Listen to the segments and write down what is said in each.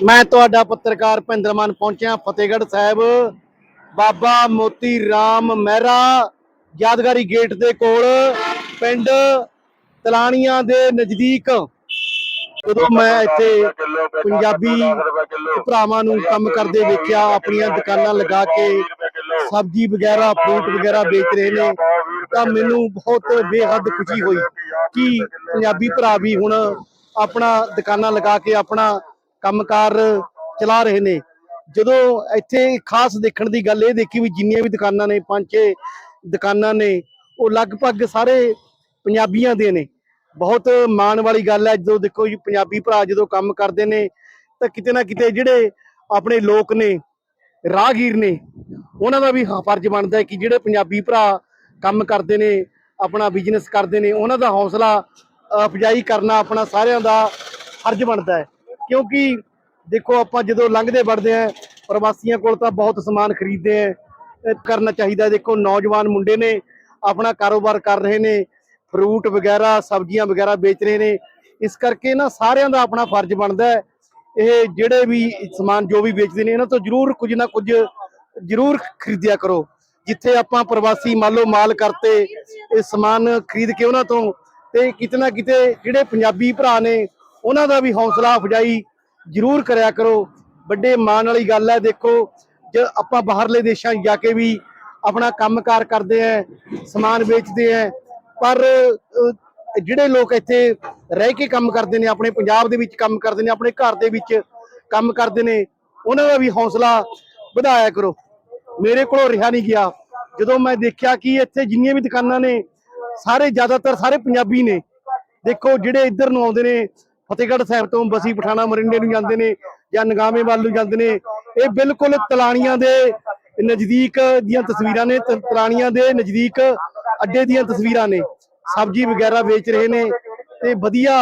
ਮੈਂ ਤੁਹਾਡਾ ਪੱਤਰਕਾਰ ਭਿੰਦਰ ਮਾਨ ਪਹੁੰਚਿਆ, ਫਤਿਹਗੜ੍ਹ ਸਾਹਿਬ। ਬਾਬਾ ਮੋਤੀ ਰਾਮ ਮਹਿਰਾ, ਯਾਦਗਾਰੀ ਗੇਟ ਦੇ ਕੋਲ, ਪਿੰਡ ਤਲਾਣੀਆਂ ਦੇ ਨਜ਼ਦੀਕ। ਜਦੋਂ ਮੈਂ ਇੱਥੇ ਪੰਜਾਬੀ ਭਰਾਵਾਂ ਨੂੰ ਕੰਮ ਕਰਦੇ ਵੇਖਿਆ, ਆਪਣੀਆਂ ਦੁਕਾਨਾਂ ਲਗਾ ਕੇ ਸਬਜ਼ੀ ਵਗੈਰਾ ਫਰੂਟ ਵਗੈਰਾ ਵੇਚ ਰਹੇ ਨੇ, ਤਾਂ ਮੈਨੂੰ ਬਹੁਤ ਬੇਹੱਦ ਖੁਸ਼ੀ ਹੋਈ ਕਿ ਪੰਜਾਬੀ ਭਰਾ ਵੀ ਹੁਣ ਆਪਣਾ ਦੁਕਾਨਾਂ ਲਗਾ ਕੇ ਆਪਣਾ ਕੰਮਕਾਰ ਚਲਾ ਰਹੇ ਨੇ। ਜਦੋਂ ਇੱਥੇ ਖਾਸ ਦੇਖਣ ਦੀ ਗੱਲ ਇਹ ਦੇਖੀ ਵੀ ਜਿੰਨੀਆਂ ਵੀ ਦੁਕਾਨਾਂ ਨੇ ਪੰਜ ਛੇ ਦੁਕਾਨਾਂ ਨੇ, ਉਹ ਲਗਭਗ ਸਾਰੇ ਪੰਜਾਬੀਆਂ ਦੇ ਨੇ। ਬਹੁਤ ਮਾਣ ਵਾਲੀ ਗੱਲ ਹੈ, ਜਦੋਂ ਦੇਖੋ ਜੀ ਪੰਜਾਬੀ ਭਰਾ ਜਦੋਂ ਕੰਮ ਕਰਦੇ ਨੇ, ਤਾਂ ਕਿਤੇ ਨਾ ਕਿਤੇ ਜਿਹੜੇ ਆਪਣੇ ਲੋਕ ਨੇ, ਰਾਹਗੀਰ ਨੇ, ਉਹਨਾਂ ਦਾ ਵੀ ਫਰਜ਼ ਬਣਦਾ ਹੈ ਕਿ ਜਿਹੜੇ ਪੰਜਾਬੀ ਭਰਾ ਕੰਮ ਕਰਦੇ ਨੇ, ਆਪਣਾ ਬਿਜ਼ਨਸ ਕਰਦੇ ਨੇ, ਉਹਨਾਂ ਦਾ ਹੌਸਲਾ ਅਫਜ਼ਾਈ ਕਰਨਾ ਆਪਣਾ ਸਾਰਿਆਂ ਦਾ ਫਰਜ਼ ਬਣਦਾ ਹੈ। ਕਿਉਂਕਿ ਦੇਖੋ ਆਪਾਂ ਜਦੋਂ ਲੰਘਦੇ ਵੜਦੇ ਆ ਪ੍ਰਵਾਸੀਆਂ ਕੋਲ ਤਾਂ ਬਹੁਤ ਸਮਾਨ ਖਰੀਦਦੇ ਆ ਕਰਨਾ ਚਾਹੀਦਾ। ਦੇਖੋ ਨੌਜਵਾਨ ਮੁੰਡੇ ਨੇ ਆਪਣਾ ਕਾਰੋਬਾਰ ਕਰ ਰਹੇ ਨੇ ਫਰੂਟ ਵਗੈਰਾ, ਸਬਜ਼ੀਆਂ ਵਗੈਰਾ ਵੇਚ ਰਹੇ ਨੇ। ਇਸ ਕਰਕੇ ਨਾ ਸਾਰਿਆਂ ਦਾ ਆਪਣਾ ਫਰਜ਼ ਬਣਦਾ ਇਹ ਜਿਹੜੇ ਵੀ ਸਮਾਨ ਜੋ ਵੀ ਵੇਚਦੇ ਨੇ, ਇਹਨਾਂ ਤੋਂ ਜ਼ਰੂਰ ਕੁਝ ਨਾ ਕੁਝ ਜ਼ਰੂਰ ਖਰੀਦਿਆ ਕਰੋ। ਜਿੱਥੇ ਆਪਾਂ ਪ੍ਰਵਾਸੀ ਮਾਲੋ ਮਾਲ ਕਰਤੇ, ਇਹ ਸਮਾਨ ਖਰੀਦ ਕੇ ਉਹਨਾਂ ਤੋਂ, ਤੇ ਕਿਤੇ ਨਾ ਕਿਤੇ ਜਿਹੜੇ ਪੰਜਾਬੀ ਭਰਾ ਨੇ ਉਹਨਾਂ ਦਾ ਵੀ ਹੌਸਲਾ ਅਫਜਾਈ ਜ਼ਰੂਰ ਕਰਿਆ ਕਰੋ। ਵੱਡੇ ਮਾਣ ਵਾਲੀ ਗੱਲ ਹੈ, ਦੇਖੋ, ਜੇ ਆਪਾਂ ਬਾਹਰਲੇ ਦੇਸ਼ਾਂ 'ਚ ਜਾ ਕੇ ਵੀ ਆਪਣਾ ਕੰਮਕਾਰ ਕਰਦੇ ਆ ਸਮਾਨ ਵੇਚਦੇ ਆ ਪਰ ਜਿਹੜੇ ਲੋਕ ਇੱਥੇ ਰਹਿ ਕੇ ਕੰਮ ਕਰਦੇ ਨੇ, ਆਪਣੇ ਪੰਜਾਬ ਦੇ ਵਿੱਚ ਕੰਮ ਕਰਦੇ ਨੇ, ਆਪਣੇ ਘਰ ਦੇ ਵਿੱਚ ਕੰਮ ਕਰਦੇ ਨੇ, ਉਹਨਾਂ ਦਾ ਵੀ ਹੌਸਲਾ ਵਧਾਇਆ ਕਰੋ। ਮੇਰੇ ਕੋਲੋਂ ਰਿਹਾ ਨਹੀਂ ਗਿਆ। ਜਦੋਂ ਮੈਂ ਦੇਖਿਆ ਕਿ ਇੱਥੇ ਜਿੰਨੀਆਂ ਵੀ ਦੁਕਾਨਾਂ ਨੇ, ਸਾਰੇ ਜ਼ਿਆਦਾਤਰ ਸਾਰੇ ਪੰਜਾਬੀ ਨੇ। ਦੇਖੋ, ਜਿਹੜੇ ਇੱਧਰ ਨੂੰ ਆਉਂਦੇ ਨੇ ਫਤਿਹਗੜ੍ਹ ਸਾਹਿਬ ਤੋਂ ਬਸੀ ਪਠਾਣਾ ਮਰਿੰਡੇ ਨੂੰ ਜਾਂਦੇ ਨੇ ਜਾਂ ਨਗਾਵੇਂ ਵੱਲ ਨੂੰ ਜਾਂਦੇ ਨੇ। ਇਹ ਬਿਲਕੁਲ ਤਲਾਣੀਆਂ ਦੇ ਨਜ਼ਦੀਕ ਦੀਆਂ ਤਸਵੀਰਾਂ ਨੇ ਤਲਾਣੀਆਂ ਦੇ ਨਜ਼ਦੀਕ ਅੱਡੇ ਦੀਆਂ ਤਸਵੀਰਾਂ ਨੇ। ਸਬਜ਼ੀ ਵਗੈਰਾ ਵੇਚ ਰਹੇ ਨੇ ਤੇ ਵਧੀਆ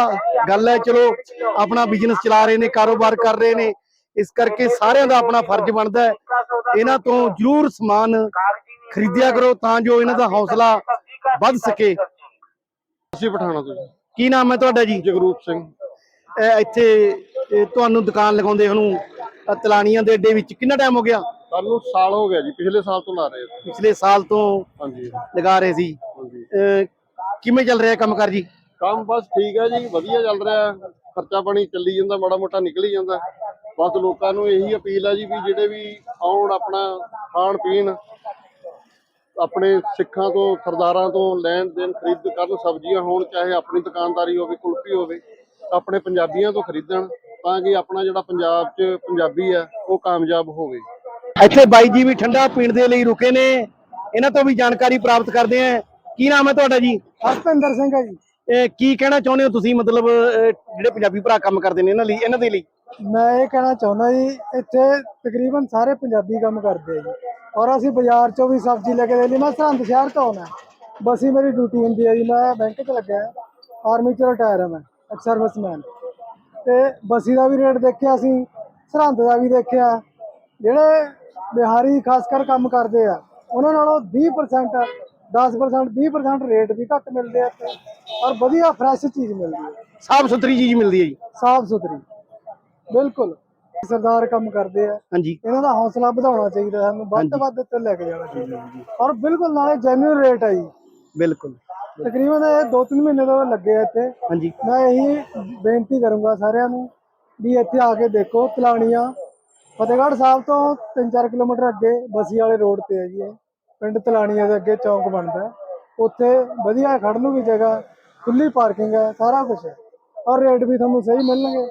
ਗੱਲ ਹੈ ਚਲੋ ਆਪਣਾ ਬਿਜ਼ਨਸ ਚਲਾ ਰਹੇ ਨੇ ਕਾਰੋਬਾਰ ਕਰ ਰਹੇ ਨੇ। ਇਸ ਕਰਕੇ ਸਾਰਿਆਂ ਦਾ ਆਪਣਾ ਫਰਜ਼ ਬਣਦਾ ਹੈ। ਇਹਨਾਂ ਤੋਂ ਜ਼ਰੂਰ ਸਮਾਨ ਖਰੀਦਿਆ ਕਰੋ ਤਾਂ ਜੋ ਇਹਨਾਂ ਦਾ ਹੌਸਲਾ ਵੱਧ ਸਕੇ। ਅਸੀਂ ਪਠਾਣਾ ਤੋਂ ਕੀ ਨਾਮ ਹੈ ਤੁਹਾਡਾ ਜੀ? ਜਗਰੂਪ ਸਿੰਘ। ਇੱਥੇ ਤੁਹਾਨੂੰ ਦੁਕਾਨ ਲਗਾਉਂਦੇ ਨੂੰ ਤਲਾਣੀਆਂ ਦੇ ਅੱਡੇ ਵਿੱਚ ਕਿੰਨਾ ਟਾਈਮ ਹੋ ਗਿਆ? ਸਾਨੂੰ ਸਾਲ ਹੋ ਗਿਆ ਜੀ ਪਿਛਲੇ ਸਾਲ ਤੋਂ ਲਾ ਰਹੇ ਹਾਂ। ਪਿਛਲੇ ਸਾਲ ਤੋਂ ਹਾਂਜੀ। ਲਗਾ ਰਹੇ ਸੀ। ਕਿਵੇਂ ਚੱਲ ਰਿਹਾ ਕੰਮਕਾਰ ਜੀ? ਕੰਮ ਬਸ ਠੀਕ ਹੈ ਜੀ ਵਧੀਆ ਚੱਲ ਰਿਹਾ। ਖਰਚਾ ਪਾਣੀ ਚੱਲੀ ਜਾਂਦਾ ਮਾੜਾ ਮੋਟਾ ਨਿਕਲ ਜਾਂਦਾ। ਬਸ ਲੋਕਾਂ ਨੂੰ ਇਹੀ ਅਪੀਲ ਹੈ ਜੀ ਵੀ ਜਿਹੜੇ ਵੀ ਆਉਣ ਆਪਣਾ ਖਾਣ ਪੀਣ ਆਪਣੇ ਸਿੱਖਾਂ ਤੋਂ ਸਰਦਾਰਾਂ ਤੋਂ ਲੈਣ ਦੇਣ ਖਰੀਦ ਕਰਨ ਸਬਜ਼ੀਆਂ ਹੋਣ ਚਾਹੇ ਆਪਣੀ ਦੁਕਾਨਦਾਰੀ ਹੋਵੇ ਕੁਲਫੀ ਹੋਵੇ ਆਪਣੇ ਪੰਜਾਬੀਆਂ ਤੋਂ ਖਰੀਦਣ ਤਾਂ ਕਿ ਆਪਣਾ ਜਿਹੜਾ ਪੰਜਾਬ 'ਚ ਪੰਜਾਬੀ ਹੈ ਉਹ ਕਾਮਯਾਬ ਹੋਵੇ। ਇੱਥੇ ਬਾਈ ਜੀ ਵੀ ਠੰਡਾ ਪੀਣ ਦੇ ਲਈ ਰੁਕੇ ਨੇ। ਇਹਨਾਂ ਤੋਂ ਵੀ ਜਾਣਕਾਰੀ ਪ੍ਰਾਪਤ ਕਰਦੇ ਆ ਕੀ ਨਾਮ ਹੈ ਤੁਹਾਡਾ ਜੀ? ਹਰਪਿੰਦਰ ਸਿੰਘ ਹੈ ਜੀ। ਇਹ ਕੀ ਕਹਿਣਾ ਚਾਹੁੰਦੇ ਹੋ ਤੁਸੀਂ? ਮਤਲਬ ਜਿਹੜੇ ਪੰਜਾਬੀ ਭਰਾ ਕੰਮ ਕਰਦੇ ਨੇ ਇਹਨਾਂ ਲਈ ਇਹਨਾਂ ਦੇ ਲਈ? ਮੈਂ ਇਹ ਕਹਿਣਾ ਚਾਹੁੰਦਾ ਜੀ ਇੱਥੇ ਤਕਰੀਬਨ ਸਾਰੇ ਪੰਜਾਬੀ ਕੰਮ ਕਰਦੇ ਆ ਜੀ। ਔਰ ਅਸੀਂ ਬਾਜ਼ਾਰ ਚੋਂ ਵੀ ਸਬਜ਼ੀ ਲੈ ਕੇ ਦੇ ਲਈ। ਮੈਂ ਸਰਹੰਦ ਸ਼ਹਿਰ ਤੋਂ ਆਉਣਾ। ਬਸ ਹੀ ਮੇਰੀ ਡਿਊਟੀ ਹੁੰਦੀ ਹੈ ਜੀ। ਮੈਂ ਬੈਂਕ 'ਚ ਲੱਗਿਆ। ਆਰਮੀ 'ਚ ਰਿਟਾਇਰ ਹਾਂ ਮੈਂ। ਐਕਸ ਸਰਵਿਸਮੈਨ ਤੇ ਬਸੀ ਦਾ ਵੀ ਰੇਟ ਦੇਖਿਆ ਅਸੀਂ ਸਰਹੰਦ ਦਾ ਵੀ ਦੇਖਿਆ। ਜਿਹੜੇ ਬਿਹਾਰੀ ਖਾਸ ਕਰ ਕੰਮ ਕਰਦੇ ਆ ਉਹਨਾਂ ਨਾਲੋਂ 20% 10% 20% ਰੇਟ ਵੀ ਘੱਟ ਮਿਲਦੇ ਆ ਔਰ ਵਧੀਆ ਫਰੈਸ਼ ਚੀਜ਼ ਮਿਲਦੀ ਹੈ ਸਾਫ਼ ਸੁਥਰੀ ਚੀਜ਼ ਮਿਲਦੀ ਹੈ ਜੀ। ਸਾਫ਼ ਸੁਥਰੀ। ਬਿਲਕੁਲ। ਸਰਦਾਰ ਕੰਮ ਕਰਦੇ ਆ। ਹਾਂਜੀ। ਇਹਨਾਂ ਦਾ ਹੌਸਲਾ ਵਧਾਉਣਾ ਚਾਹੀਦਾ ਸਾਨੂੰ ਵੱਧ ਤੋਂ ਵੱਧ ਇੱਥੇ ਲੈ ਕੇ ਜਾਣਾ ਚਾਹੀਦਾ। ਔਰ ਬਿਲਕੁਲ ਨਾਲੇ ਜੈਨੂਇਨ ਰੇਟ ਹੈ ਜੀ। ਬਿਲਕੁਲ। ਤਕਰੀਬਨ ਇਹ 2-3 ਮਹੀਨੇ ਤੋਂ ਲੱਗੇ ਆ ਇੱਥੇ। ਹਾਂਜੀ। ਮੈਂ ਇਹੀ ਬੇਨਤੀ ਕਰੂੰਗਾ ਸਾਰਿਆਂ ਨੂੰ ਵੀ ਇੱਥੇ ਆ ਕੇ ਦੇਖੋ ਤਲਾਣੀਆਂ। ਫਤਿਹਗੜ੍ਹ ਸਾਹਿਬ ਤੋਂ 3-4 ਕਿਲੋਮੀਟਰ ਅੱਗੇ ਬਸੀ ਵਾਲੇ ਰੋਡ ਤੇ ਹੈ ਜੀ ਇਹ। ਪਿੰਡ ਤਲਾਣੀਆਂ ਦੇ ਅੱਗੇ ਚੌਂਕ ਬਣਦਾ ਹੈ। ਉੱਥੇ ਵਧੀਆ ਖੜਨ ਨੂੰ ਵੀ ਜਗ੍ਹਾ ਖੁੱਲੀ ਪਾਰਕਿੰਗ ਹੈ ਸਾਰਾ ਕੁਝ ਹੈ। ਔਰ ਰੇਟ ਵੀ ਤੁਹਾਨੂੰ ਸਹੀ ਮਿਲਣਗੇ।